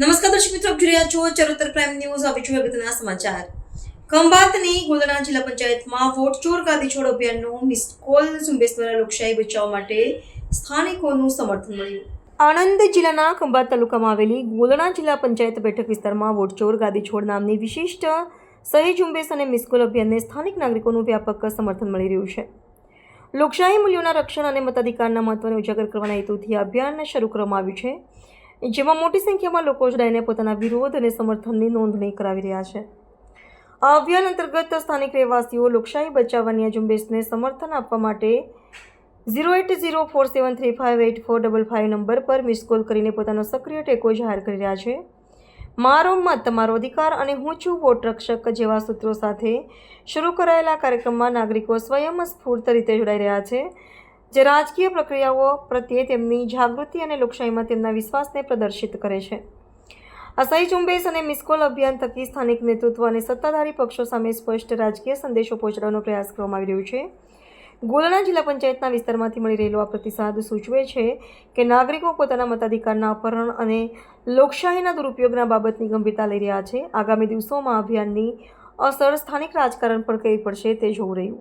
દર્શક મિત્રો, આપ જોઈ રહ્યા છો ચરોતર પ્રાઇમ ન્યૂઝ આપી છું અગત્યના સમાચાર. ખંભાતની ગોલણા જિલ્લા પંચાયતમાં વોટ ચોર ગાદી છોડ અભિયાનનો મિસ્ડ કોલ ઝુંબેશ દ્વારા લોકશાહી બચાવવા માટે સ્થાનિકોનું સમર્થન મળ્યું. આણંદ જિલ્લાના ખંભાત તાલુકામાં આવેલી ગોલણા જિલ્લા પંચાયત બેઠક વિસ્તારમાં વોટ ચોર ગાદી છોડ નામની વિશિષ્ટ સહી ઝુંબેશ અને મિસકોલ અભિયાનને સ્થાનિક નાગરિકોનું વ્યાપક સમર્થન મળી રહ્યું છે. લોકશાહી મૂલ્યોના રક્ષણ અને મતાધિકારના મહત્વને ઉજાગર કરવાના હેતુથી આ અભિયાન શરૂ કરવામાં આવ્યું છે. જેમાં મોટી સંખ્યામાં લોકો જોડાઈને પોતાના વિરોધ અને સમર્થનની નોંધણી કરાવી રહ્યા છે. આ અભિયાન અંતર્ગત સ્થાનિક રહેવાસીઓ લોકશાહી બચાવવાની આ ઝુંબેશને સમર્થન આપવા માટે zero eight zero four seven three five eight four double five number પર મિસ કોલ કરીને પોતાનો સક્રિય ટેકો જાહેર કરી રહ્યા છે. મારો મત, મારો અધિકાર અને હું છું વોટ રક્ષક જેવા સૂત્રો સાથે શરૂ કરાયેલા કાર્યક્રમમાં નાગરિકો સ્વયં સ્ફૂર્ત રીતે જોડાઈ રહ્યા છે. જે રાજકીય પ્રક્રિયાઓ પ્રત્યે તેમની જાગૃતિ અને લોકશાહીમાં તેમના વિશ્વાસને પ્રદર્શિત કરે છે. આ ઝુંબેશ અને મિસકોલ અભિયાન થકી સ્થાનિક નેતૃત્વ અને સત્તાધારી પક્ષો સામે સ્પષ્ટ રાજકીય સંદેશો પહોંચાડવાનો પ્રયાસ કરવામાં આવી રહ્યો છે. ગોલણા જિલ્લા પંચાયતના વિસ્તારમાંથી મળી રહેલો આ પ્રતિસાદ સૂચવે છે કે નાગરિકો પોતાના મતાધિકારના અપહરણ અને લોકશાહીના દુરુપયોગના બાબતની ગંભીરતા લઈ રહ્યા છે. આગામી દિવસોમાં અભિયાનની અસર સ્થાનિક રાજકારણ પર કઈ પડશે તે જોવું રહ્યું.